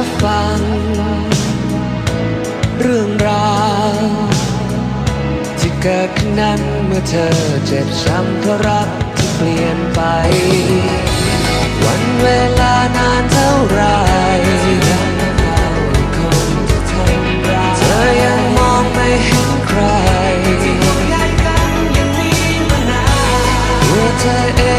ับฟัง เรื่องราวที่เกิดขึ้นนั้นเมื่อเธอเจ็บช้ำเพราะรักที่เปลี่ยนไป วันเวลานานเท่าไรเธอยังมองไม่เห็นใครเธอเอง